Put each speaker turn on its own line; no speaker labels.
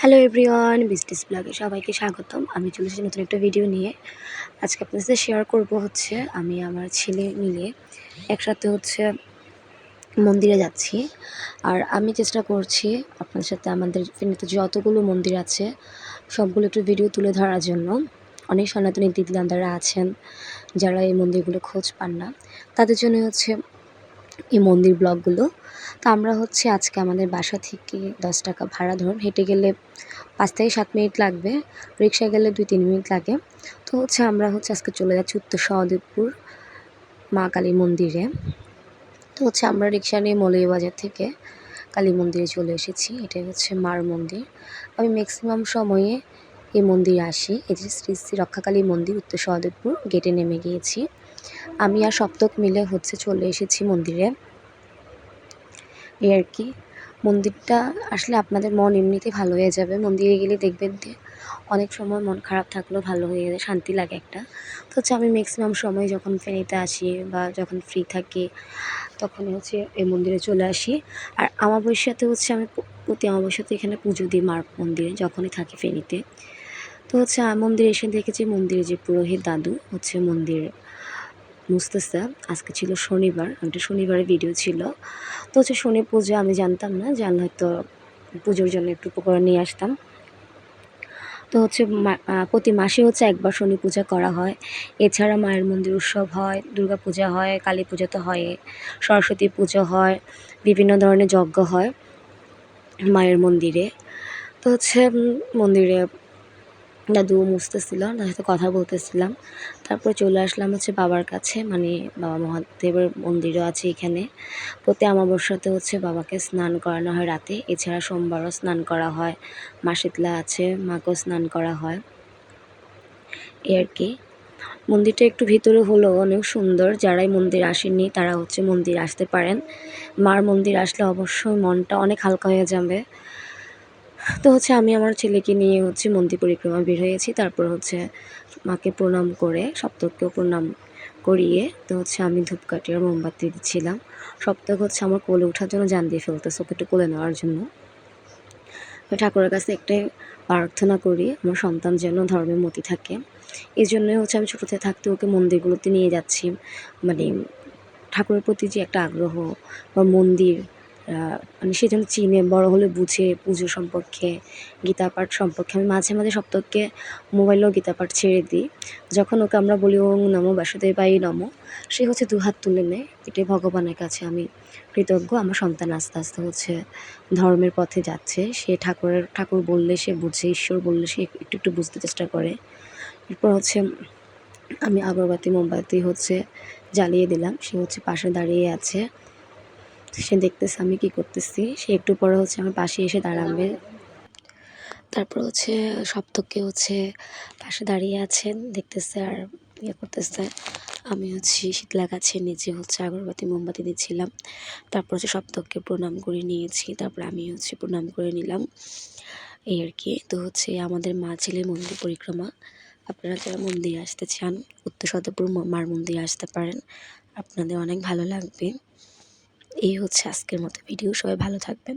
Hello everyone business ব্লগে সবাইকে স্বাগতম। আমি চলে এসেছি নতুন একটা ভিডিও নিয়ে। আজকে আপনাদের সাথে শেয়ার করব হচ্ছে, আমি আমার ছেলে মিলে একসাথে হচ্ছে মন্দিরে যাচ্ছি। আর আমি চেষ্টা করছি আপনাদের সাথে আমাদের ফেনীতে যতগুলো মন্দির আছে, সবগুলো একটু ভিডিও তুলে ধরার জন্য। অনেক সনাতনী দিদিদান্দারা আছেন যারা এই মন্দিরগুলো খোঁজ পান না। তাদের জন্য হচ্ছে এই মন্দির ব্লগগুলো তো আমরা হচ্ছে আজকে আমাদের বাসা থেকে দশ টাকা ভাড়া ধরুন। হেঁটে গেলে পাঁচ থেকে সাত মিনিট লাগবে। রিক্সা গেলে দুই তিন মিনিট লাগে। তো হচ্ছে আমরা হচ্ছে আজকে চলে যাচ্ছি উত্তর সহদেবপুর মা কালী মন্দিরে। তো হচ্ছে আমরা রিক্সা নিয়ে মৌলভীবাজার থেকে কালী মন্দিরে চলে এসেছি। এটাই হচ্ছে মার মন্দির। আমি ম্যাক্সিমাম সময়ে এই মন্দিরে আসি। যে শ্রী শ্রী রক্ষাকালী মন্দির উত্তর সহদেবপুর গেটে নেমে গিয়েছি। আমি আর সপ্তক মিলে হচ্ছে চলে এসেছি মন্দিরে। এই আর কি, মন্দিরটা আসলে আপনাদের মন এমনিতেই ভালো হয়ে যাবে। মন্দিরে গেলে দেখবেন যে অনেক সময় মন খারাপ থাকলেও ভালো হয়ে যায়, শান্তি লাগে একটা। তো হচ্ছে আমি ম্যাক্সিমাম সময় যখন ফেনীতে আসি বা যখন ফ্রি থাকি তখন হচ্ছে এই মন্দিরে চলে আসি। আর আমাবস্যাতে হচ্ছে আমি প্রতি আমাবস্যাতে এখানে পুজো দিই মার মন্দিরে, যখনই থাকি ফেনীতে। তো হচ্ছে মন্দিরে এসে দেখেছি মন্দিরে যে পুরোহিত দাদু, হচ্ছে মন্দির মুস্তাসা আজকে ছিল শনিবার, একটা শনিবারের ভিডিও ছিল। তো হচ্ছে শনি পুজো আমি জানতাম না জানলে হয়তো পুজোর জন্য একটু উপকরণ নিয়ে আসতাম। তো হচ্ছে প্রতি মাসে হচ্ছে একবার শনি পূজা করা হয়। এছাড়া মায়ের মন্দির উৎসব হয়, দুর্গা পূজা হয়, কালী পূজা তো হয়, সরস্বতী পুজো হয়, বিভিন্ন ধরনের যজ্ঞ হয় মায়ের মন্দিরে। তো হচ্ছে মন্দিরে দাদু মুছতেছিল, তার সাথে কথা বলতেছিলাম। তারপরে চলে আসলাম হচ্ছে বাবার কাছে মানে বাবা মহাদেবের মন্দিরও আছে এখানে। প্রতি অমাবস্যাতে হচ্ছে বাবাকে স্নান করানো হয় রাতে। এছাড়া সোমবারও স্নান করা হয়। মাসিতলা আছে, মাকেও স্নান করা হয়। এ আর কি। মন্দিরটা একটু ভিতরে হলো অনেক সুন্দর। যারাই মন্দির আসেননি, তারা হচ্ছে মন্দির আসতে পারেন। মার মন্দির আসলে অবশ্যই মনটা অনেক হালকা হয়ে যাবে। তো হচ্ছে আমি আমার ছেলেকে নিয়ে হচ্ছে মন্দির পরিক্রমা বের হয়েছি। তারপর হচ্ছে মাকে প্রণাম করে, সপ্তককেও প্রণাম করিয়ে তো হচ্ছে আমি ধূপকাঠি আর মোমবাতি দিচ্ছিলাম। সপ্তক হচ্ছে আমার কোলে ওঠার জন্য জান দিয়ে ফেলতেছে, ওকে একটু কোলে নেওয়ার জন্য। ঠাকুরের কাছে একটাই প্রার্থনা করি, আমার সন্তান যেন ধর্মের মতি থাকে। এই জন্যই হচ্ছে আমি ছোটোতে থাকতে ওকে মন্দিরগুলোতে নিয়ে যাচ্ছি। মানে ঠাকুরের প্রতি যে একটা আগ্রহ বা মন্দির মানে সে যেন চিনে, বড় হলে বুঝে পুজো সম্পর্কে গীতা পাঠ সম্পর্কে। আমি মাঝে মাঝে সপ্তাহকে মোবাইলেও গীতা পাঠ ছেড়ে দিই। যখন ওকে আমরা বলি, ওং নমো বাসুদেবাই নমো সে হচ্ছে দু হাত তুলে নেয়। এটাই ভগবানের কাছে আমি কৃতজ্ঞ। আমার সন্তান আস্তে আস্তে হচ্ছে ধর্মের পথে যাচ্ছে। সে ঠাকুরের, ঠাকুর বললে সে বুঝে, ঈশ্বর বললে সে একটু একটু বুঝতে চেষ্টা করে। এরপর হচ্ছে আমি আগরবাতি, মোমবাতি হচ্ছে জ্বালিয়ে দিলাম। সে হচ্ছে পাশে দাঁড়িয়ে আছে। সে দেখতেছে আমি কি করতেছি। সে একটু পরে হচ্ছে আমার পাশে এসে দাঁড়াবে। তারপর হচ্ছে সপ্তকে হচ্ছে পাশে দাঁড়িয়ে আছেন, দেখতেছে আর ইয়ে করতেছে। আমি হচ্ছে শীতলা গাছের নিচে হচ্ছে আগরবাতি, মোমবাতি দিচ্ছিলাম। তারপর হচ্ছে সপ্তককে প্রণাম করে নিয়েছি। তারপর আমি হচ্ছে প্রণাম করে নিলাম। এই আর কি। তো হচ্ছে আমাদের মা ছেলে মন্দির পরিক্রমা। আপনারা যারা মন্দিরে আসতে চান, উত্তর সদরপুর মার মন্দিরে আসতে পারেন। আপনাদের অনেক ভালো লাগবে। এই হচ্ছে আজকের মতো ভিডিও। সবাই ভালো থাকবেন।